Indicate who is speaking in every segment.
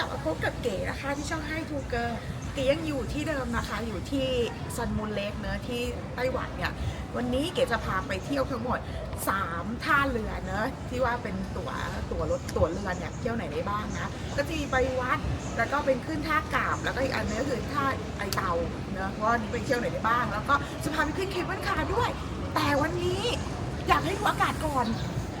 Speaker 1: กลับมาพบกับเก๋นะคะที่ช่องให้ทูเกอร์เก๋ยังอยู่ที่เดิมนะคะ อยู่ที่ซันมูนเลกเนอะที่ไต้หวันเนี่ยวันนี้เก๋จะพาไปเที่ยวทั้งหมด 3 ท่าเรือเนอะที่ว่าเป็นตั๋วตั๋วรถตั๋วเรือเนี่ยเที่ยวไหนได้บ้างนะก็จะมีไปวัดแล้วก็เป็นขึ้นท่ากาบ แล้วก็อีกอันนึงก็คือท่าไอเตาเนอะว่านี้ไปเที่ยวไหนได้บ้าง แล้วก็จะพาไปขึ้นเคเบิลคาร์ด้วย แต่วันนี้อยากให้ดูอากาศก่อน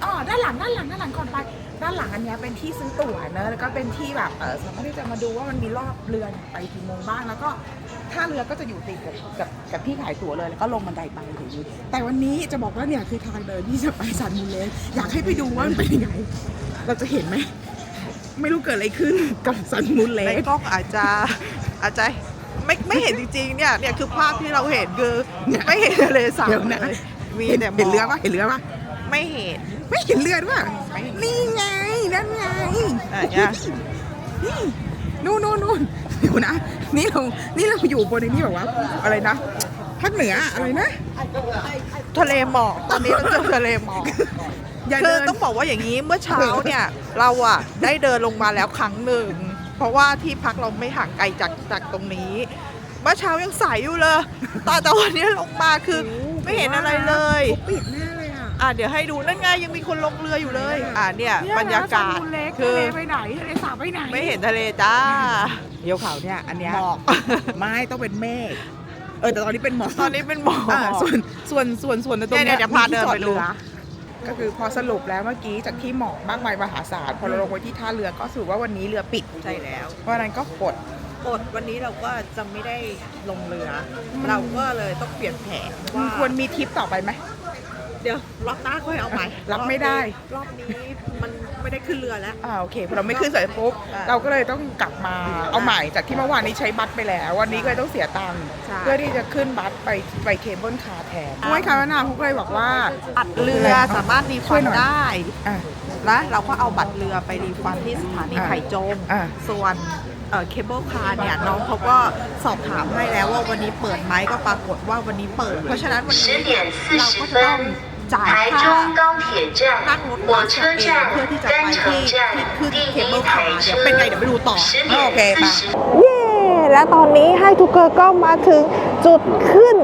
Speaker 1: อ๋อด้านหลังด้านหลังด้านหลังก่อนไป ด้านหลังอันเนี้ยเป็นที่ซื้อตั๋วเนอะแล้วก็เป็นที่แบบเออสามารถที่จะมาดูว่ามันมีรอบเรือไปกี่โมงบ้างแล้วก็ท่าเรือก็จะอยู่ติดกับกับกับที่ขายตั๋วเลยแล้วก็ลงบันไดไปอย่างนี้แต่วันนี้จะบอกว่าเนี่ยคือทางเดินที่จะไปซันมูนเลกอยากให้ไปดูว่ามันเป็นยังไงเราจะเห็นไหมไม่รู้เกิดอะไรขึ้นกับซันมูนเล
Speaker 2: ใน
Speaker 1: ก
Speaker 2: กล้องอาจจะอาจจะไม่ไม่เห็นจริงๆเนี่ยเนี่ยคือภาพที่เราเห็นคือไม่เห็นทะเลสาบ
Speaker 1: เดี๋ยวนะ
Speaker 2: เลยมี
Speaker 1: เห็น
Speaker 2: แต่หม
Speaker 1: เห็นเรือ
Speaker 2: อก
Speaker 1: ปะเห็นเรือปะ
Speaker 2: ไม่เห็น
Speaker 1: ไม่เห็นเรือด้วย
Speaker 2: ไม่
Speaker 1: นี่ไงนั่นไง
Speaker 2: อะเนี่ย
Speaker 1: นี่นู่นนู่นนู่นเดี๋ยวนะ นี่เรา นี่เราอยู่บนไอ้นี่แบบว่า อะไรนะภาคเหนืออะไรนะ
Speaker 2: ทะเลหมอกตอนนี้เราเจอทะเลหมอก
Speaker 1: อย่า
Speaker 2: คือ
Speaker 1: เดิน
Speaker 2: ต้องบอกว่าอย่างนี้เมื่อเช้าเนี่ยเราอะได้เดินลงมาแล้วครั้งหนึ่ง เพราะว่าที่พักเราไม่ห่างไกลจากจากตรงนี้เมื่อเช้ายังใสอยู่เลยแต่แต่วันนี้ลงมาคือไม่เห็นอะไรเลย
Speaker 1: ปิดแน่เลย อะ
Speaker 2: อะเดี๋ยวให้ดูนั่นไงยังมีคนลงเรืออยู่เลย อะเนี่ยบรรยากาศ
Speaker 1: คื
Speaker 2: คืออ
Speaker 1: ทะเลไปไหนทะเลสาบไปไหน
Speaker 2: ไม่เห็นทะเลจ้า
Speaker 1: เดียวเขาเนี่ยอันเนี้ย
Speaker 2: หมอก
Speaker 1: ไม่ต้องเป็นเมฆเออแต่ตอนนี้เป็นหมอก
Speaker 2: ตอนนี้เป็นหมอก
Speaker 1: อ่าส่วนส่วนส่วนส่วนในตรง
Speaker 2: เนี่ย
Speaker 1: เนี้ย
Speaker 2: เดี๋ยวพาเดินไปดู
Speaker 1: มีที่จอรือก็คือพอสรุปแล้วเมื่อกี้จากที่หมอกมากมายมหาศาลพอเราลงไปที่ท่าเรือก็สรุปว่าวันนี้เรือปิด
Speaker 2: ใช่แล้ว
Speaker 1: เพราะฉะนั้นก็กด
Speaker 2: อดวันนี้เราก็จะไม่ได้ลงเรือเราก็เลยต้องเปลี่ยนแผนว่า
Speaker 1: ควรมีทริปต่อไปไหม
Speaker 2: เดี๋ยวล็อกหน้าค่อยเอาใหม่
Speaker 1: รับไม่ได้
Speaker 2: รอบนี้มันไม่ได้ขึ้นเรือแล้ว
Speaker 1: อ่าโอเคเพราะเราไม่ขึ้นเสร็จปุ๊บเราก็เลยต้องกลับมาเอาใหม่จากที่เมื่อวานนี้ใช้บัตรไปแล้ว วันนี้ก็เลยต้องเสียตังค์เพื่อที่จะขึ้นบัตรไปไปเคเบิลคาร์แทนไม่ค่ะนาเขาก็เลยบอกว่า
Speaker 2: บัตรเรือสามารถรีฟันได้
Speaker 1: และ
Speaker 2: นเราก็เอาบัตรเรือไปรีฟันที่สถานีไข่โจ
Speaker 1: ม
Speaker 2: ส่วนเคเบิลคาร์เนี่ยน้องเขาก็สอบถามให้แล้วว่าวันนี้เปิดไหมก็ปรากฏว่าวันนี้เปิด เพราะฉะนั้นวันนี้
Speaker 3: เเรา
Speaker 2: ก็จะต้อง จ่ายค่านั่งรถเพื่อที่จะไปที่ที่ขึ้นเคเบิลคาร์เ十เป็นไงเดี๋ยวไปดูต่อ
Speaker 1: โอเคไป
Speaker 2: และตอนนี้ให้ทุกเกอร์ก็มาถึงจุดขึ้น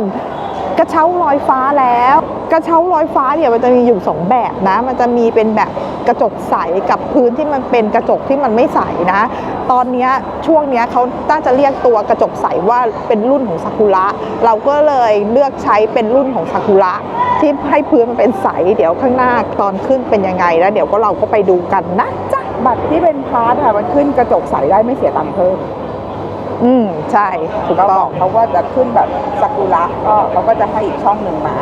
Speaker 2: กระเช้าลอยฟ้าแล้ว กระเช้าลอยฟ้าเนี่ยมันจะมีอยู่สองแบบนะ มันจะมีเป็นแบบกระจกใสกับพื้นที่มันเป็นกระจกที่มันไม่ใสนะ ตอนนี้ช่วงนี้เขาน่าจะเรียกตัวกระจกใสว่าเป็นรุ่นของซากุระ เราก็เลยเลือกใช้เป็นรุ่นของซากุระที่ให้พื้นมันเป็นใส เดี๋ยวข้างหน้าตอนขึ้นเป็นยังไงแล้วเดี๋ยวก็เราก็ไปดูกันนะจ๊ะ
Speaker 1: บัตรที่เป็นพาร์ทอะมันขึ้นกระจกใสได้ไม่เสียตังค์เพิ่ม
Speaker 2: อืมใช่ถูก
Speaker 1: เราบ
Speaker 2: ต้อ
Speaker 1: อง กเขาว่าจะขึ้นแบบซากุระก็เขาก็จะให้อีกช่องหนึ่งมา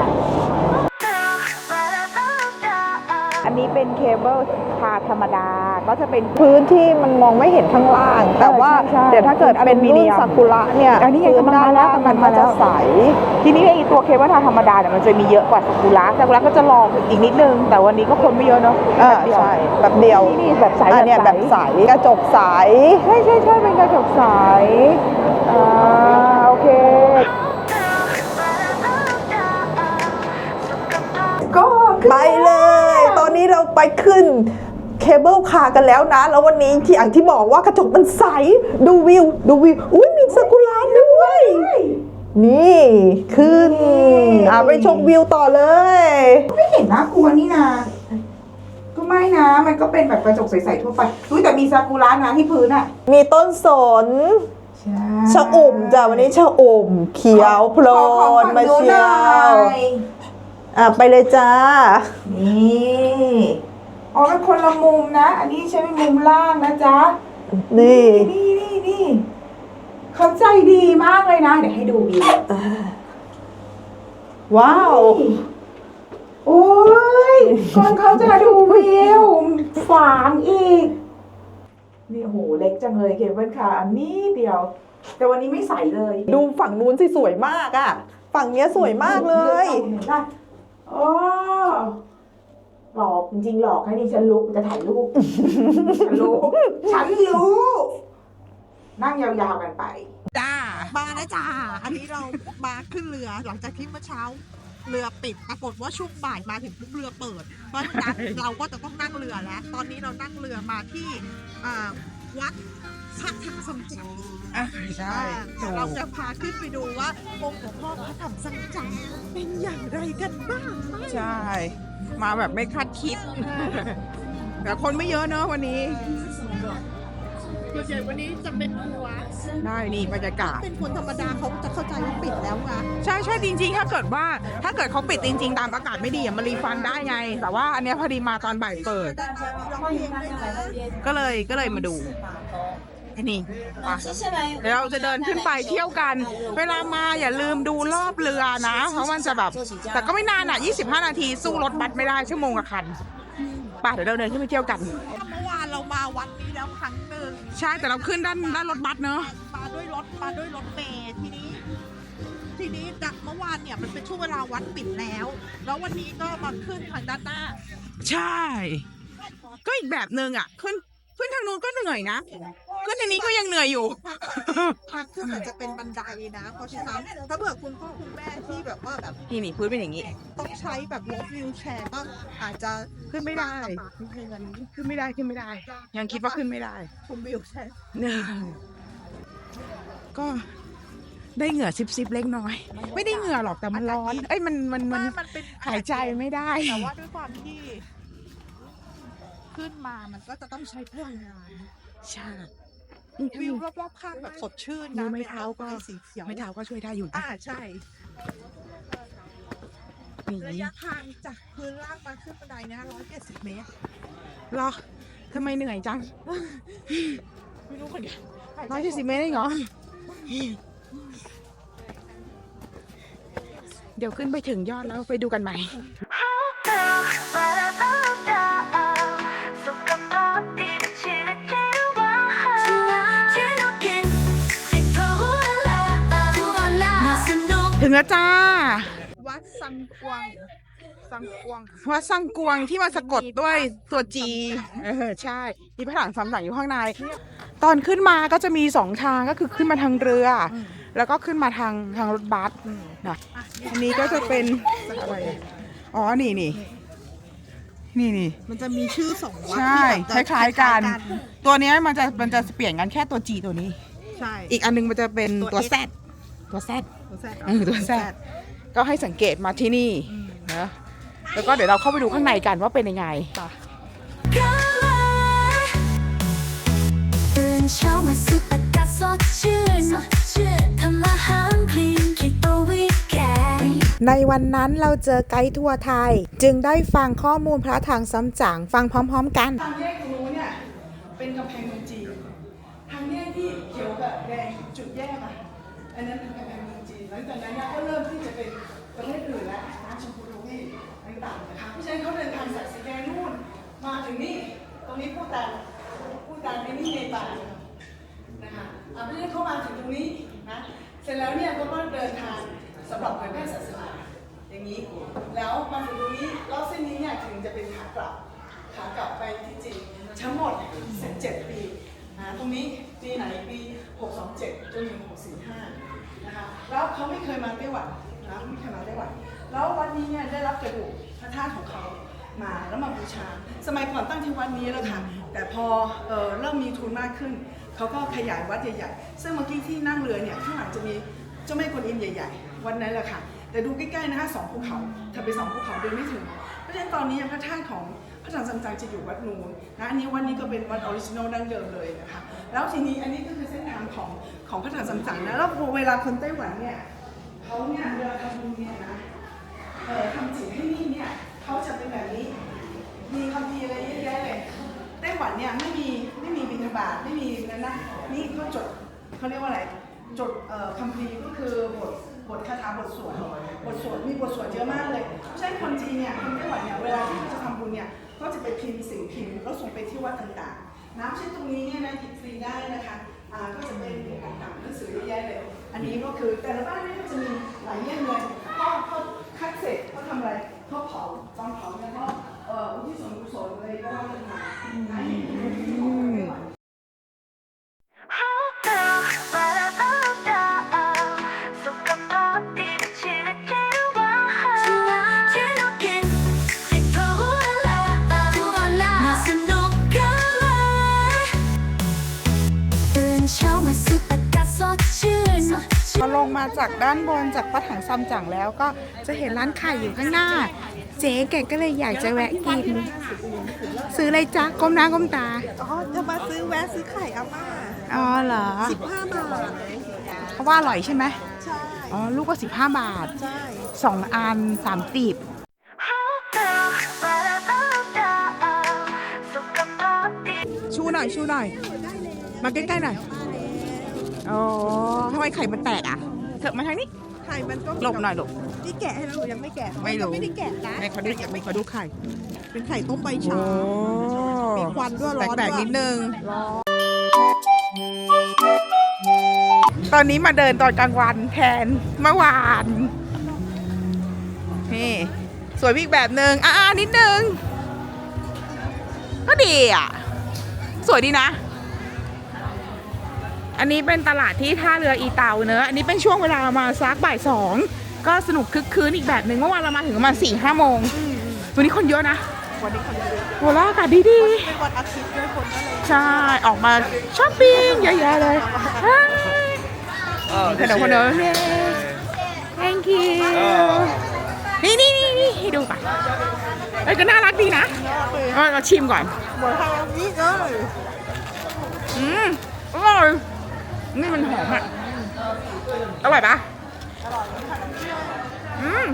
Speaker 2: นนี้เป็นเคเบิลคาร์ธรรมดา ก็จะเป็น พื้นที่มันมองไม่เห็นข้างล่าง แต่ว่า
Speaker 1: ใช่ใช่
Speaker 2: เดี๋ยวถ้าเกิดเป็นรุ่นซากุระเนี่ย
Speaker 1: อันนี้ไง
Speaker 2: พื้น
Speaker 1: กำลั
Speaker 2: ด้างน
Speaker 1: มาแล้ว
Speaker 2: ล่าง
Speaker 1: กำลั
Speaker 2: มั
Speaker 1: ง
Speaker 2: น
Speaker 1: มา
Speaker 2: ก็
Speaker 1: แล้
Speaker 2: จะ
Speaker 1: ว
Speaker 2: ใส
Speaker 1: ทีนี้ไอ้ตัวเคเบิลทาธรรมดาเนี่ยมันจะมีเยอะกว่าซากุระซากุระก็จะรองอีกนิดนึง แต่วันนี้ก็คนไม่เยอะเนาะ
Speaker 2: เออใช่แบบเดียว
Speaker 1: นี่นี่แบบใส
Speaker 2: อันเนี้ยแบบใสกระจกใส
Speaker 1: ใช่ใช่ใช่เป็นกระจกใสอ่าโอเค ก็
Speaker 2: ไปเลยตอ นนี้เราไปขึ้นเคเบิลคาร์กันแล้วนะ แล้ววันนี้ที่อย่างที่บอกว่ากระจกมันใส ดูวิว ดูวิว อุ้ยมีซากุระด้วย นี่ขึ้น อะไปชมวิวต่อเลย
Speaker 1: ไม่เห็นน่ากลัวนี่นาก็ไม่นะ มันก็เป็นแบบกระจกใสๆทั่วไปอุ้ยแต่มีซากุระนะที่พื้นอะ
Speaker 2: มีต้นสน
Speaker 1: ใช่
Speaker 2: ชะอุ่มจ้ะวันนี้ชะอุ่มเขียวโพล
Speaker 1: ขอขอน
Speaker 2: มา
Speaker 1: ฝั่งนู้น
Speaker 2: เชี
Speaker 1: ห
Speaker 2: ย
Speaker 1: น่
Speaker 2: ว
Speaker 1: อย
Speaker 2: อะไปเลยจ้า
Speaker 1: นี่อ๋อเป็นคน ละมุมนะ อันนี้ใช้เป็นมุมล่างนะจ๊ะ
Speaker 2: นี่
Speaker 1: นี่นี่นี่เขาใจดีมากเลยนะ เดี๋ยวให้ดูวิว
Speaker 2: ว้าว
Speaker 1: โอ้ยก่อนเขาจะดูวิวฝางอีก นี่โอ้โหเล็กจังเลยเคเบิลคาร์อันนี้เดียว แต่วันนี้ไม่ใสเลย
Speaker 2: ดูฝั่งนู้นสิสวยมากอะ ฝั่งเนี้ยสวยมากเลย
Speaker 1: เห็นป่ะโอ้ หลอกจริงๆหลอกให้ดิฉันลุกจะถ่ายรูปฉันรู้ฉันรู้นั่งยาวๆกันไป
Speaker 2: จ้ามาแล้วจ้า อันนี้เรามาขึ้นเรือหลังจากที่เมื่อเช้า เรือปิดปรากฏว่าช่วงบ่ายมาถึงปุ๊บเรือเปิด เพราะฉะนั้นเราก็จะต้องนั่งเรือแล้ว ตอนนี้เรานั่งเรือมาที่อ่าวัดพระธรรมสังจัง
Speaker 4: อะใช่
Speaker 2: เดี๋ยวเราจะพาขึ้นไปดูว่าองค์หลวงพ่อพระธรรมสังจังเป็นอย่างไรกันบ้างไหม
Speaker 4: ใช่ มาแบบไม่คาดคิด แต่คนไม่เยอะเนอะวันนี้
Speaker 2: ส่วนใหญ่วันนี้จะเป็นทัวร์
Speaker 4: ได้นี่บรรยากาศ
Speaker 2: เป็นคนธรรมดาเขาจะเข้าใจว่าปิดแล้วไง
Speaker 4: ใช่ใช่จริง ๆ ถ้าเกิดว่า ถ้าเกิดเขาปิดจริง ๆ ตามอากาศไม่ดีอะมันรีฟันได้ไง แต่ว่าอันเนี้ยพอดีมาตอนบ่ายเปิด
Speaker 2: ร้องเพลงด้วยนะ
Speaker 4: ก็เลยก็เลยมาดูอั นนี้ไปเดี๋ยวเราจะเดินขึ้นไปเที่ยวกัน เวลามาอย่าลืมดูรอบเรือนะ เพราะมันจะแบบ แต่ก็ไม่นานอะ 25 นาทีสู้รถบัสไม่ได้ชั่วโมงละคันไป่ะเดี๋ยวเราเดินขึ้นไปเที่ยวกัน
Speaker 2: เมื่อวานเรามาวัดนี้แล้วครั้งหนึ่ง
Speaker 4: ใช่แต่เราขึ้นด้านด้านรถบัสเนอะ
Speaker 2: มาด้วยรถมาด้วยรถเมล์ทีนี้ ทีนี้จากเมื่อวานเนี่ยมันเป็นช่วงเวลาวัดปิดแล้ว แล้ววันนี้ก็มาขึ้นทางด้านหน้า
Speaker 4: ใช่ ก็อีกแบบหนึ่งอะขึ้น ขึ้นทางนู้นก็เหนื่อยนะขึ้นทางนี้ก็ยังเหนื่อยอยู่
Speaker 2: ทางขึ้นอาจจะเป็นบันไดนะ เพราะฉะนั้นถ้าเผื่อคุณพ่อคุณแม่ที่แบบว่าแบบ
Speaker 4: นี่นี่พื้นเป็นอย่างนี้
Speaker 2: ต้องใช้แบบรถวิวแชร์ก็อาจจะ
Speaker 4: ขึ้นไม่ได้
Speaker 2: ลำบากนิดนึงอันนี้
Speaker 4: ขึ้นไม่ได้ขึ้นไม่ได้ ยังคิดว่าขึ้นไม่ได้
Speaker 2: คุณวิวแชร์
Speaker 4: เนี่ยก็ได้เหงื่อซิบซิบๆเล็กน้อย ไม่ได้เหงื่อหรอกแต่มันร้อน เอ้ยมันมันมัน
Speaker 2: ว่ามันเป็น
Speaker 4: หายใจไม่ได้
Speaker 2: แต่ว่าด้วยความที่ ขึ้นมามันก็จะต้องใช้พลังงาน
Speaker 4: ใช่
Speaker 2: วิวรอบๆข้างแบบสดชื่น
Speaker 4: ดู
Speaker 2: นะ
Speaker 4: ไม้เท้าก็
Speaker 2: ป็นต้นไม้สีเขียว
Speaker 4: ไม่เท้าก็ช่วยได้อยู่นะ
Speaker 2: อ่าใช่ระ
Speaker 4: นี่
Speaker 2: ยะทางจากพื้นล่างมาขึ้นบันไดเนี่ยร้อยเจ็ดสิบเมตร
Speaker 4: เหรอทำไมเหนื่อยจัง
Speaker 2: ไม่รู้เหมือนกัน
Speaker 4: ร้อยเจ็ดสิบเมตรเองเหรอ เดี๋ยวขึ้นไปถึงยอดแล้วไปดูกันใหม่ ถึงแล้วจ้า
Speaker 2: วัดซังกวางซังกวาง
Speaker 4: วัดสังกวงที่มาสะกดด้วยตัวจีเออใช่มีพระถังสามสังอยู่ข้างใน ตอนขึ้นมาก็จะมีสองทางก็คือขึ้นมาทางเรืออแล้วก็ขึ้นมาทางทางรถบัสนะอันนี้ก็จะเป็นอะไรอะอ๋อนี่นี่นี่นี่
Speaker 2: มันจะมีชื่อสองวัด
Speaker 4: ใช่
Speaker 2: ที่
Speaker 4: คล้ายๆกัน ตัวเนี้ยมันจะมันจะเปลี่ยนกันแค่ตัวจีตัวนี้
Speaker 2: ใช่
Speaker 4: อีกอันนึงมันจะเป็น
Speaker 2: ตั
Speaker 4: ตัว
Speaker 2: ว
Speaker 4: แซ
Speaker 2: X
Speaker 4: ตัวแซด
Speaker 2: ตัวแซด
Speaker 4: เออตัวแซดก็ให้สังเกตมาที่นี่นะแล้วก็เดี๋ยวเราเข้าไปดูข้างในกันว่าเป็นยังไง
Speaker 3: ตื่นเช้ามาสูดอากาศสดชื่นทำอาหารคลีนคิดตัววิแกง
Speaker 2: ในวันนั้นเราเจอไกด์ทัวร์ไทย จึงได้ฟังข้อมูลพระทางซ้ำจังฟังพร้อมๆกัน
Speaker 4: ทางแยกตรงนู้นเนี่ยเป็นกำแพงากลับขากลับไปที่จีนทั้งหมด17ปีนะตรงนี้ปีไหนปี627จนถึง645นะคะแล้วเขาไม่เคยมาไต้หวันนะไม่เคยมาไต้หวัน แล้ววันนี้เนี่ยได้รับกระดูกพระธาตุของเขามาแล้วมาบูชา สมัยก่อนตั้งที่วัดนี้แล้วค่ะ แต่พอเออเริ่มมีทุนมากขึ้น เขาก็ขยายวัดใหญ่ๆ ซึ่งเมื่อกี้ที่นั่งเรือเนี่ยข้างหลังจะมีเจ้าแม่กวนอิมใหญ่ ๆ วันนั้นแหละค่ะ แต่ดูใกล้ๆนะคะสองภูเขาถ้าไปสองภูเขาเดินไม่ถึง ราะฉะนั้นตอนนี้พระธาตุของพระถังซัมจังจะอยู่วัดนูนนะอันนี้วันนี้ก็เป็นวัดออริจินอลดั้งเดิมเลยนะคะแล้วทีนี้อันนี้ก็คือเส้นทางของของพระถังซัมจังนะแล้วพอเวลาคนไต้หวันเนี่ยเขาเนี่ยเวลาทำบุญเนี่ยนะเอ่อทำจิตให้นี่เนี่ยเขาจะเป็นแบบนี้มีคำพีอะไรเยอะแยะเลยไต้หวันเนี่ยไม่มีไม่มีบิณฑบาตไม่มีนั่นนะนี่เขาจดเขาเรียกว่าอะไรจดเอ่อคำพีก็คือบท บทคาถาบทสวดบทสวดมีบทสวดเยอะมากเลยเพราะฉะนั้นคนจีนเนี่ยคนไต้หวันเนี่ยเวลาที่เขาจะทำบุญเนี่ยเขาจะไปพิมพ์สิ่งพิมพ์แล้วส่งไปที่วัดต่างๆ น้ำเช่นตรงนี้เนี่ยนะหยิบฟรีได้นะคะอ่าก็จะเป็นเหรียญต่างๆหนังสือเยอะแยะเลยอันนี้ก็คือแต่ละบ้านเนี่ยก็จะมีหลายเยี่ยมเลยก็เขาคัดเสร็จเขาทำอะไรเขาเผาตอนเผาเนี่ยก็เอ่ออุทิศส่วนกุศลเลยก็ว่ากันมา
Speaker 1: จากด้านบนจากปะถังซัมจั๋งแล้วก็จะเห็นร้านไข่อยู่ข้างหน้า เจ๊แกก็เลยอยากจะแวะกิน ซื้ออะไรจ๊ะก้มหน้าก้มตา
Speaker 2: อ๋อจะมาซื้อแวะซื้อไข่อาม่า
Speaker 1: อ๋อเหรอ
Speaker 2: 15บห้าบาท
Speaker 1: เพราะว่าอร่อยใช่ไหม
Speaker 2: ใช่
Speaker 1: อ๋อลูกก็15บห้าบาท
Speaker 2: ใช่
Speaker 1: 2อัน3ตีบชูหน่อยชูหน่อย มาใกล้ๆหน่อย อ๋อทำไมไข่มันแตกอะ เถอะมาทางนี้
Speaker 2: ไข่มันก็
Speaker 1: หลบหน่อยหลบ
Speaker 2: นี่แกะให้เราหรือยังไม่แกะ
Speaker 1: ไม่รู้
Speaker 2: ไม่ได้แกะนะ
Speaker 1: ให้เขาดูไม่เขาดูไข่
Speaker 2: เป็นไข่ต้มใบ
Speaker 1: โอ้
Speaker 2: ชา มีควันด้วยร้อน
Speaker 1: แปลก
Speaker 2: ด้วย
Speaker 1: ๆนิดนึง ตอนนี้มาเดินตอนกลางวันแทนเมื่อวาน นี่ สวยอีกแบบหนึ่งอ่านิดนึง ก็ดีอะ สวยดีนะ อันนี้เป็นตลาดที่ท่าเรืออีเตาเนอะอันนี้เป็นช่วงเวลามาซักบ่ายสองก็สนุกคึกคืนอีกแบบหนึ่งเมื่อวานเรามาถึงประมาณสี่ห้าโมงวันนี้คนเยอะนะ
Speaker 2: วันนี้คนเยอะ
Speaker 1: โหแล้วอากาศดีดี
Speaker 2: เป็นวันอาทิตย์ด้วยคนก็เลย
Speaker 1: ๆใช่ออกมาช้อปปิ้งเยอะแยะเลยเฮ้ยขนมขนมเย้ thank you นี่นี่นี่นี่ให้ดูก่อนเอ้ยก็น่ารักดีนะเอาเราชิมก่อน
Speaker 2: เหมือนไข่อามิเลย
Speaker 1: อืมอร่อย นี่มันหอมอะ อร่อยปะอืม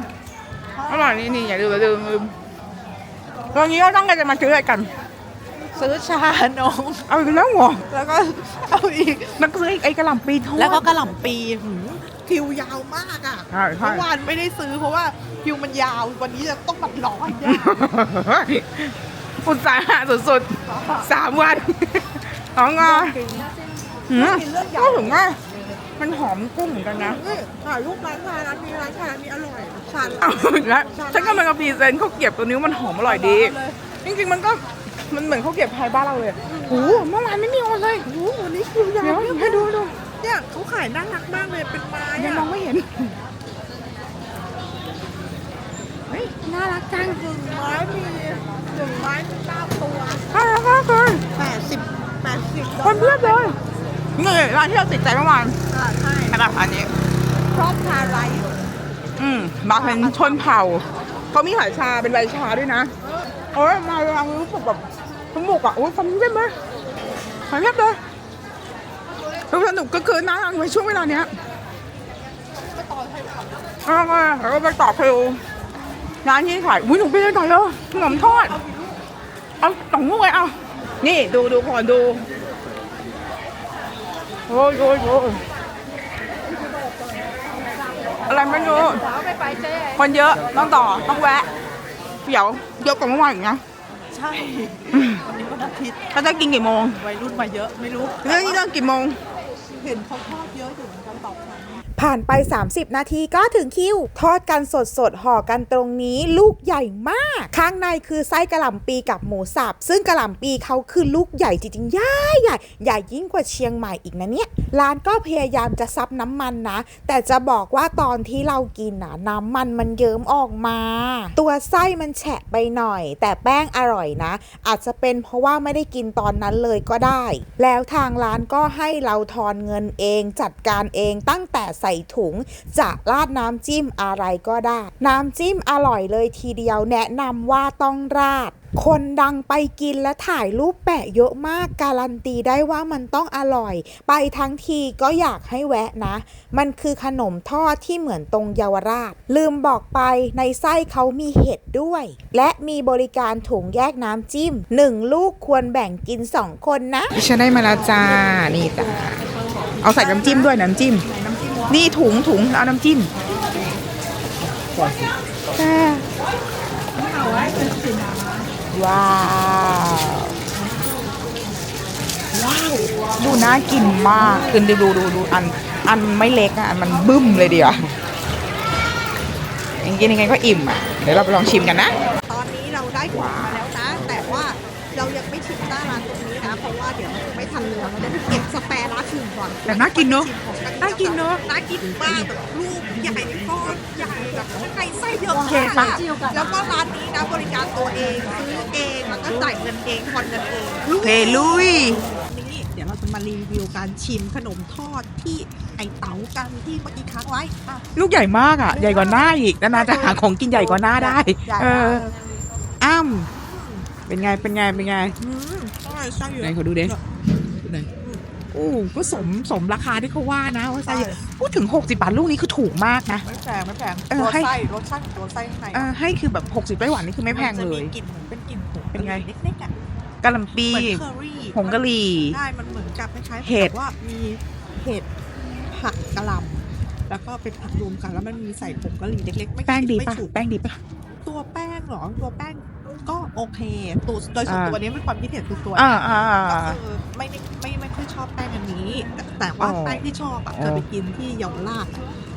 Speaker 1: อร่อยนี่นี่อย่าลืมอย่าลืมลืมตอนนี้เราต้องการจะมาซื้ออะไรกัน
Speaker 2: ซื้อชานม
Speaker 1: เอาอีกแล้วเหรอ
Speaker 2: แล้วก็เอาอีก
Speaker 1: นักซื้อไอ้กระหล่ำปีทอด
Speaker 2: แล้วก็กระหล่ำปีหืมคิวยาวมากอะ
Speaker 1: ใช่ใช่
Speaker 2: เมื่อวานไม่ได้ซื้อเพราะว่าคิวมันยาว วันนี้จะต้องมันร้อนยาว
Speaker 1: อุตสาหะสุดๆสามวันสองงอ หืมก็ถึงว่ามันหอมกุ้งเหมือนกันนะ
Speaker 2: นี่ถ่ายรูปร้านชาร้านนี้ร้านชาร้านนี้อร่อยชา
Speaker 1: เอาอีกแล้วฉันกำลังจะพรีเซนต์ข้าวเกรียบตัวนี้ว่ามันหอมอร่อยดี
Speaker 2: เลย
Speaker 1: จริงๆมันก็มันเหมือนข้าวเกรียบไทยบ้านเราเลยโอ้โหเมื่อวานไม่มีออนเลย
Speaker 2: โอ้โหวันนี้คิวยาว
Speaker 1: เดี๋ยวให้ดูดู
Speaker 2: เนี่ยเขาขายน่ารักมากเลยเป็นไม้
Speaker 1: ยัง
Speaker 2: อะ
Speaker 1: มองไม่เห็นเฮ้ยน่ารักจัง
Speaker 2: หนึ่งไม้มีหนึ่งไม้มีเก้าตัว
Speaker 1: น่ารักมากเลย
Speaker 2: แปดสิบแปดสิบ
Speaker 1: คนเพียบเลย นี่ร้านที่เราติดใจเมื่อวาน
Speaker 2: อ่าใช่
Speaker 1: ขนาดอันนี้
Speaker 2: ชอบชาไรซ์
Speaker 1: อืมมาเป็นชนเผ่าเขามีขายชาเป็นใบชาด้วยนะโอ้ยมาลองรู้สึกแบบสนุกอะโอ้ยฟันเพียบเลยฟันเพียบเลยรู้สนุกก็คือน่ารักในช่วงเวลาเนี้ยแล้วก็แล้วก็ไปต่อคิวร้านที่ขายอุ้ยหนูไปเลยหน่อยเลยขนมทอดเอาสองลูกเลยเอานี่ดูดูก่อนดู โอ้ยโอ้ยโอ้ยอะไรไม่รู้ คนเยอะต้องต่อต้องแวะเดี๋ยวเยอะกว่าเมื่อวานอีกนะ
Speaker 2: ใช่วันนี้วันอาทิตย์
Speaker 1: เขาจะกินกี่โมง
Speaker 2: วัยรุ่นมาเยอะไม่รู้
Speaker 1: เรื่องนี้เรื่องกี่โมง
Speaker 2: เห็นเขาทอดเยอะอยู่เหมือนกันตอบฉัน
Speaker 5: ผ่านไป 30 นาทีก็ถึงคิว ทอดกันสดสดๆห่อกันตรงนี้ลูกใหญ่มาก ข้างในคือไส้กระหล่ำปีกับหมูสับ ซึ่งกระหล่ำปีเขาคือลูกใหญ่จริงๆใหญ่ใหญ่ใหญ่ยิ่งกว่าเชียงใหม่อีกนะเนี่ย ร้านก็พยายามจะซับน้ำมันนะ แต่จะบอกว่าตอนที่เรากินนะน้ำมันมันเยิ้มออกมา ตัวไส้มันแฉะไปหน่อย แต่แป้งอร่อยนะ อาจจะเป็นเพราะว่าไม่ได้กินตอนนั้นเลยก็ได้ แล้วทางร้านก็ให้เราทอนเงินเองจัดการเองตั้งแต่ใส่ส่ถุง จะราดน้ำจิ้มอะไรก็ได้ น้ำจิ้มอร่อยเลยทีเดียวแนะนำว่าต้องราดคนดังไปกินและถ่ายรูปแปะเยอะมากการันตีได้ว่ามันต้องอร่อย ไปทั้งทีก็อยากให้แวะนะ มันคือขนมทอดที่เหมือนตรงเยาวราช ลืมบอกไปในไส้เขามีเห็ดด้วย และมีบริการถุงแยกน้ำจิ้ม1ลูกควรแบ่งกิน2คนนะ
Speaker 1: ฉันได้มาแล้วจ้า นี่จ้าเอาใส่น้ำจิ้มด้วยน้ำจิ้ม นี่ถุงถุงเอาน้ำจิ้มจ้าว้าวว้าว ดูน่ากินมากคือดูดูดูดูอันอันไม่เล็กอะ มันบึ้มเลยเดียวยังกินยังไงก็อิ่มอะ เดี๋ยวเราไปลองชิมกันนะ
Speaker 2: ตอนนี้เราได้ของมาแล้วนะ แต่ว่าเรายังไม่ชิมหน้าร้านตรงนี้นะ เพราะว่าเดี๋ยว ทันเรือเราจะไปเก็บสแปร์ร้านอื่นก่อน
Speaker 1: แต่น่ากินเนอะ
Speaker 2: ชิมของ
Speaker 1: น่ากินเนอะ
Speaker 2: น่ากินมากแบบลูกใหญ่ก้อนใหญ่แบบข้างในไส้เยอะ
Speaker 1: โอเค
Speaker 2: มาก
Speaker 1: ปะ
Speaker 2: แล้วก็ร้านนี้นะบริการตัวเองซื้อเองแล้วก็จ่ายเงินเองผ่อนเงินเองลูก
Speaker 1: เพลุย
Speaker 2: นี่เดี๋ยวเราจะมารีวิวการชิมขนมทอดที่ไอเต๋ากันที่เมื่อกี้ค้างไว้อะ
Speaker 1: ลูกใหญ่มากอะ ใหญ่กว่าหน้าอีกนานๆจะหาของกินใหญ่กว่าหน้าได้
Speaker 2: ใหญ่
Speaker 1: เออ
Speaker 2: มาก
Speaker 1: อ้ำเป็นไง เป็นไง เป็นไง
Speaker 2: อืมอร่อยไส้เย
Speaker 1: ไหน
Speaker 2: อะ
Speaker 1: ขอดูดิ ดูหน่อยโอ้ก็สมสมราคาที่เขาว่านะว่าไส้เยอะพูดถึง 60 บาทลูกนี้คือถูกมากนะ
Speaker 2: ไม่แพงไม่แพง
Speaker 1: เออ
Speaker 2: ตัว
Speaker 1: ให้
Speaker 2: ไส้รสชาติของตัวไส้ข้างใน
Speaker 1: เออให้คือแบบ 60ไต้หวันนี่คือไม่แพง
Speaker 2: นจะ
Speaker 1: เล
Speaker 2: มี
Speaker 1: ย
Speaker 2: กลิ่นเหมือนเป็นกลิ่นผง
Speaker 1: เป็นไง
Speaker 2: เล็กๆอะ
Speaker 1: กะหล่ำปี
Speaker 2: เหมือนเคอรี่
Speaker 1: ผงกะหรี่
Speaker 2: ใช่มันเหมือนกับคล้ายๆ
Speaker 1: เห็ด
Speaker 2: แบบว่ามีเห็ดผักกะหล่ำแล้วก็เป็นผักรวมกันแล้วมันมีใส่ผงกะหรี่เล็กๆไม่
Speaker 1: แป้งดี
Speaker 2: ไม่
Speaker 1: ปะ
Speaker 2: ฉุน
Speaker 1: แป้งดีปะ
Speaker 2: ตัวแป้งเหรอตัวแป้ง ก็โอเคตัวโดยส่วน
Speaker 1: อ่า
Speaker 2: ตัวนี้เป็นความคิดเห็นส่วนตัว
Speaker 1: อ่าอ่าอ่า
Speaker 2: ก็
Speaker 1: อ่า
Speaker 2: คือไม่ได้ไม่ไม่ค่อยชอบแป้งอันนี้ แต่แต่ว่า
Speaker 1: อ๋อ
Speaker 2: แป้งที่ชอบอะ
Speaker 1: อ๋อ
Speaker 2: เคยไปกินที่เยาวราชะ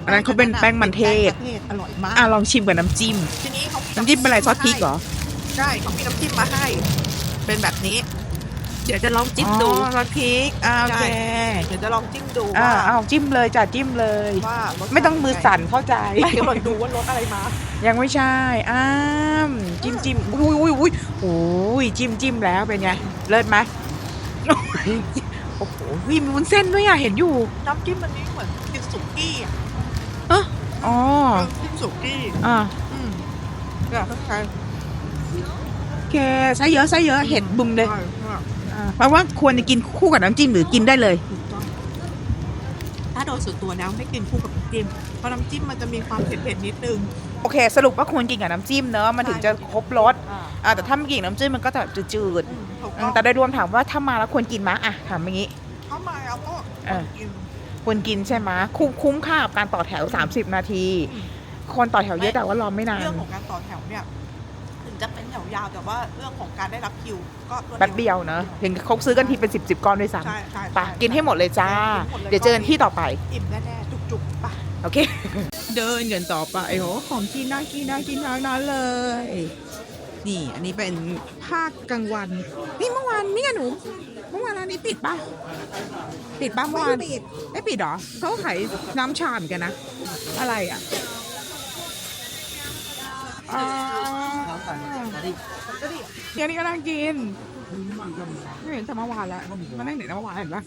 Speaker 1: อันนั้นเขาเป็นแป้งมันเทศ
Speaker 2: แป้งมันเทศอร่อยมาก
Speaker 1: อะลองชิมกับน้ำจิ้ม
Speaker 2: ทีนี้เขา
Speaker 1: น้ำจิ้มเป็นอะไรซอสพริกเหรอ
Speaker 2: ใช่เขามีน้ำจิ้มมาให้ เป็นแบบนี้ เดี๋ยวจะลองจิ้มดู
Speaker 1: อ๋อซอสพริกอ่าโอเค
Speaker 2: เดี๋ยวจะลองจิ้มดู
Speaker 1: อ่า
Speaker 2: ว่า
Speaker 1: เอาจิ้มเลยจ้ะจิ้มเลย
Speaker 2: ว่ารสชาติ
Speaker 1: ไม่ต้องมือสั่นเข้าใจ
Speaker 2: ไม่เดี๋ยวเราดูว่ารสอะไรมา
Speaker 1: ยังไม่ใช่อ้ามจิ้มจิ้มอุ้ยอุ้ยอุ้ยอุ้ยจิ้มจิ้มแล้วเป็นไง เลิศไหมโอ้โหมีวุ้นเส้นด้วยอะ เห็นอยู่
Speaker 2: น้ำจิ้มมันนี้เหมือนกินสุกี้อะ
Speaker 1: อ๋อ
Speaker 2: น้ำจิ้มสุกี้
Speaker 1: อ่า
Speaker 2: อืมเนี่ยคล้าย
Speaker 1: แกใช้เยอะใช้เยอะเห็ดบุ้มเลย
Speaker 2: ใช่ใช่
Speaker 1: อ่า แปลว่าควรจะกินคู่กับน้ำจิ้มหรือกินได้เลย
Speaker 2: ถูกต้องถ้าโดยส่วนตัวแล้วไม่กินคู่กับน้ำจิ้ม เพราะน้ำจิ้มมันจะมีความเผ็ดๆนิดนึง
Speaker 1: โอเค สรุปว่าควรกินกับน้ำจิ้มเนอะมันถึงจะครบรส
Speaker 2: อ่า
Speaker 1: อ่าแต่ถ้าไม่กินกับน้ำจิ้มมันก็จะจืด
Speaker 2: อืมถูก
Speaker 1: ๆอื
Speaker 2: ต้อ
Speaker 1: ม
Speaker 2: ง
Speaker 1: แต่โดยรวมถามว่าถ้ามาแล้วควรกินไหมอะถามอย่างนี้
Speaker 2: เข้ามาแล้วก็
Speaker 1: เออ
Speaker 2: กิน
Speaker 1: ควรกินใช่ไหมคุ้มคุ้มค่ากับการต่อแถว 30 นาที
Speaker 2: อืม
Speaker 1: คนต่อแถวเยอะแต่ว่ารอไม่นาน
Speaker 2: เรื่องของการต่อแถวเนี่ยถึง จะเป็นแถวยาวแต่ว่าเรื่องของการได้รับคิว ก็รว
Speaker 1: แป๊บเดียวเนอะถึงเขาซื้อกันทีเป็น 10บๆก้อนด้วยซ้
Speaker 2: ใช่ใช่ำ
Speaker 1: ไปะ
Speaker 2: ช่
Speaker 1: กินให้หมดเลยจ้า
Speaker 2: กินหมล
Speaker 1: เดี๋ยวเจอกันที่ต่อไป
Speaker 2: อิ่มแน่ๆจุกๆไป
Speaker 1: โอเค เดินกันต่อไปโหของกินน่ากินน่ากินทั้งนั้นเลย นี่อันนี้เป็นภาคกลางวัน นี่เมื่อวานนี่ไงหนู เมื่อวานร้านนี้ปิดปะปิดปะเมื่อวานปิด ไม่ปิดเหรอเขาขายน้ำชาเหมือนกันนะ อะไรอะ อ่าเดี๋ยวนี้ก็นั่งกิน ไม่เห็นแต่เมื่อวานแล้วมานั่งไหนนะเมื่อวานเห็นปะ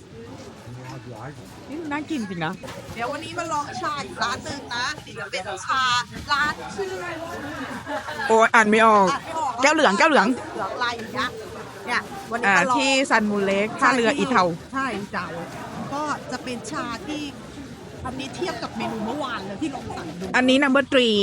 Speaker 1: นี่มันน่ากินจริงนะ
Speaker 2: เดี๋ยววันนี้มาลองชาอีกร้านหนึ่งนะเป็นชาร้านชื่อ
Speaker 1: โอ้ยอ่านไม่ออก
Speaker 2: อ่านไม่ออก
Speaker 1: แก้วเหลืองแก้วเหลือง
Speaker 2: เหลืองลายอย่างเงี้ยเนี่ยวันนี้
Speaker 1: อ่า
Speaker 2: มาลอง
Speaker 1: ที่ซันมูเล็กท่าเรืออีเทา
Speaker 2: ใช่เจ้าก็จะเป็นชาที่อันนี้เทียบกับเมนูเมื่อวานเลยที่ลองสั่งดู
Speaker 1: อันนี้ number three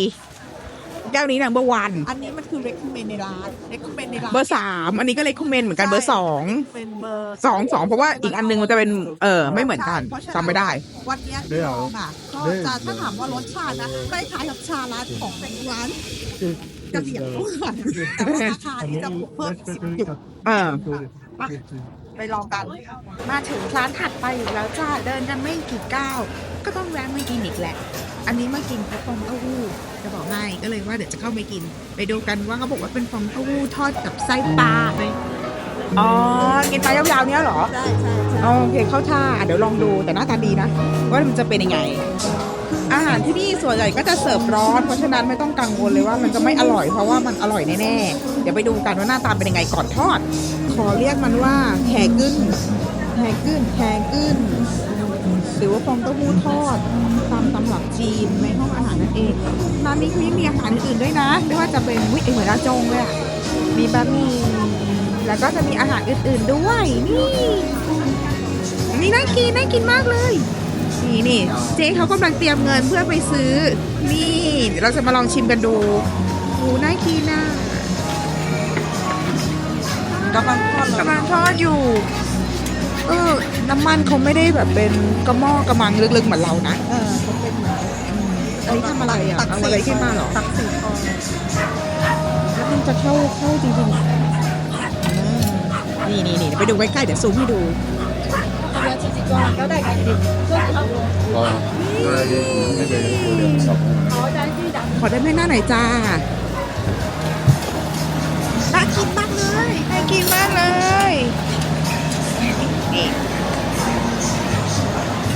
Speaker 1: แก้วนี้ number one
Speaker 2: อันนี้มันคือ recommend ในร้าน recommend ในร้าน
Speaker 1: เบอร์สามอันนี้ก็เลยคอมเมนต์เหมือนกันเบอร์สอง
Speaker 2: เป็นเบอร์
Speaker 1: สองสองเพราะว่าอีกอันนึงมันจะเป็นเออไม่เหมือนกัน
Speaker 2: เพราะฉะ
Speaker 1: จำไม่ได้
Speaker 2: วันเนี้ยที่ลองอะก็จะถ้าถามว่ารสชาตินะคล้ายๆกับชาร้านของร้านกระเบียงอ้วนแต่ว่าราคาที่จะเพิ่มสิบจุด
Speaker 1: เออ
Speaker 2: ไปลองกัน
Speaker 1: มาถึงร้านถัดไปอีกแล้วจ้าเดินกันไม่กี่ก้าวก็ต้องแวะมากินอีกแหละ อันนี้มากินเพราะฟองเต้าหู้จะบอกให้ก็เลยว่าเดี๋ยวจะเข้าไปกิน ไปดูกันว่าเขาบอกว่าเป็นฟองเต้าหู้ทอดกับไส้ปลาอ๋อ กินปลายาวๆเนี้ยเหรอ
Speaker 2: ใช่ใช่ใช่
Speaker 1: อ๋อโอเคเข้าท่าอะเดี๋ยวลองดูแต่หน้าตาดีนะ ว่ามันจะเป็นยังไง อาหารที่นี่ส่วนใหญ่ก็จะเสิร์ฟร้อน เพราะฉะนั้นไม่ต้องกังวลเลยว่ามันจะไม่อร่อยเพราะว่ามันอร่อยแน่ๆ เดี๋ยวไปดูกันว่าหน้าตาเป็นยังไงก่อนทอด ขอเรียกมันว่าแห่กึ้นแห่กึ้นแห่กึ้นหรือว่าฟองเต้าหู้ทอดตามตำรับจีนใน ห้องอาหารนั่นเองร้านนี้เขายังมีอาหารอื่นๆด้วยนะ ไม่ว่าจะเป็นวิเหมือนอาจงเลยอะมีบะหมี่แล้วก็จะมีอาหารอื่นๆด้วย นี่นี่น่ากินน่ากินมากเลย นี่นี่เจ๊เขากำลังเตรียมเงินเพื่อไปซื้อ นี่เดี๋ยวเราจะมาลองชิมกันดูโอ้น่ากินน่ะ
Speaker 2: กำลังทอดเลย
Speaker 1: กำลังทอดอยู่ เออ น้ำมันเขาไม่ได้แบบเป็นกระหม้อกระมังลึกๆเหมือนเรานะ
Speaker 2: นี้
Speaker 1: ทำอะไรอะ
Speaker 2: ทำ
Speaker 1: อะไรขึ้นมาหรอ
Speaker 2: ตักสีทอง
Speaker 1: แล้วมันจะเข้าเข้าจริงๆนี่นี่นี่ไปดูใกล้ๆเดี๋ยวซูมให้ดูขอได้ไหมหน้าไหนจ้าน่ากินมากเลยน่ากินมากเลย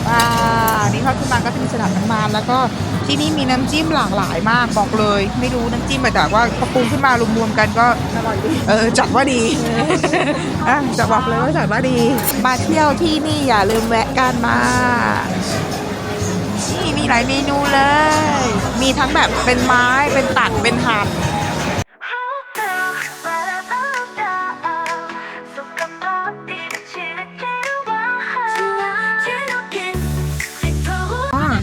Speaker 1: ว้าวนี่ทอดขึ้นมาก็จะมีสลัดน้ำมันแล้วก็ ที่นี่มีน้ำจิ้มหลากหลายมากบอกเลย ไม่รู้น้ำจิ้มแต่ว่าพอปรุงขึ้นมารวมๆกันก็อร่อยดีเออจัดว่าดีอะจะบอกเลยว่าจัดว่าดีมาเที่ยวที่นี่อย่าลืมแวะกันมานี่มีหลายเมนูเลย มีทั้งแบบเป็นไม้เป็นตัดเป็นหั่น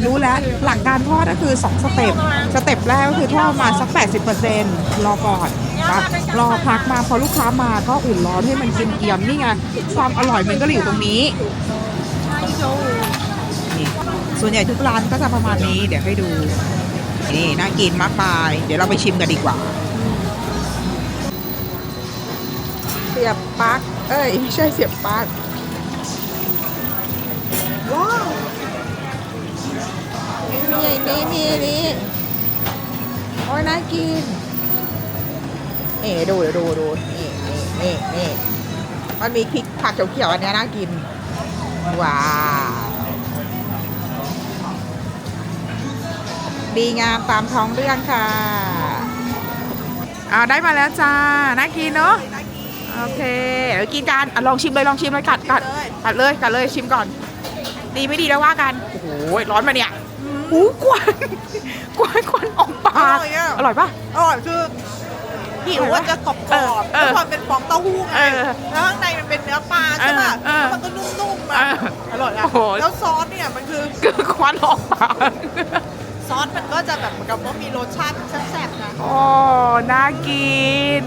Speaker 3: รู้
Speaker 1: แล้วหลักการทอดก็คือ 2 สเต็ป สเต็ปแรกก็คือทอดมาสัก 80%รอก่อนนะรอพักมาพอลูกค้ามาก็อุ่นร้อนให้มันเกียมๆนี่ไงความอร่อยมันก็อยู่ตรงนี้นี่ส่วนใหญ่ทุกร้านก็จะประมาณนี้เดี๋ยวให้ดู นี่น่ากินมากมายเดี๋ยวเราไปชิมกันดีกว่าเสียบปลั๊กเอ้ยไม่ใช่เสียบปลั๊ก นี่นี่นี่นี่โอ้ยน่ากินนี่ดูดูดูนี่นี่นี่นี่มันมีพริกผักเขียวๆอันนี้น่ากิน ว้าวดีงามตามท้องเรื่องค่ะเอาได้มาแล้วจ้า น่ากินเนาะโอเคเดี๋ยวกินกันอลองชิมเลยลองชิมเลยกัดกัดกัดเลยกัดเลยชิมก่อน ดีไม่ดีแล้วว่ากัน โอ้โหร้อนมาเนี่ย หูกวนกวนควันออกปาก
Speaker 6: อร่อยอะ
Speaker 1: อร่อยปะ
Speaker 6: อร่อยคือหิวว่าจะกรอบๆ
Speaker 1: เออเอ
Speaker 6: แล้ว
Speaker 1: อ
Speaker 6: พอเป็นฟองเต้าหู้ไง
Speaker 1: เออ
Speaker 6: แล้วข้างในมันเป็นเนื้อปลาใช่ป่ะ
Speaker 1: เออเออ
Speaker 6: แล้วมันก็นุ่มๆ
Speaker 1: เอ
Speaker 6: อะ
Speaker 1: อ
Speaker 6: อร่อยอะ
Speaker 1: โอ้โห
Speaker 6: แล้วซอสเนี่ยมันคือ
Speaker 1: คือควันออกปาก
Speaker 6: ซอสมันก็จะแบบเหมือนกับว่ามีรสชาติแซ่บๆนะ
Speaker 1: โอ้น่ากิน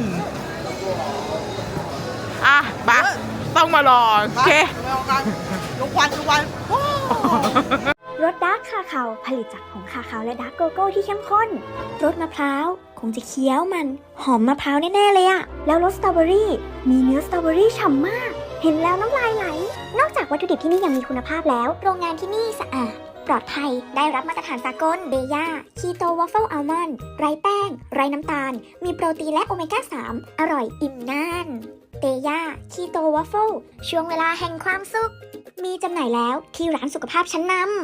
Speaker 1: อะบะต้องมาลองโอเค
Speaker 6: ไปลองกันลุกควันลุกควันโอ้
Speaker 7: รสดาร์กคาคาผลิตจากผงคาคาและดาร์กโกโก้ที่เข้มข้น รสมะพร้าว คงจะเคี้ยวมัน หอมมะพร้าวแน่ๆเลยอะแล้วรสสตรอเบอรี่มีเนื้อสตรอเบอรี่ฉ่ำมาก เห็นแล้วน้ำลายไหล นอกจากวัตถุดิบที่นี่ยังมีคุณภาพแล้ว โรงงานที่นี่สะอาดปลอดภัย ได้รับมาตรฐานสากลเบย่าคีโตว a ฟเฟิลอัลมอนด์ไร้แป้ง ไร้น้ำตาล มีโปรตีนและโอเมก้า 3 อร่อยอิ่มนานเตย่าคีโตว a ฟเฟิลช่วงเวลาแห่งความสุข มีจำหน่ายแล้วที่ร้านสุขภาพชั้นนำ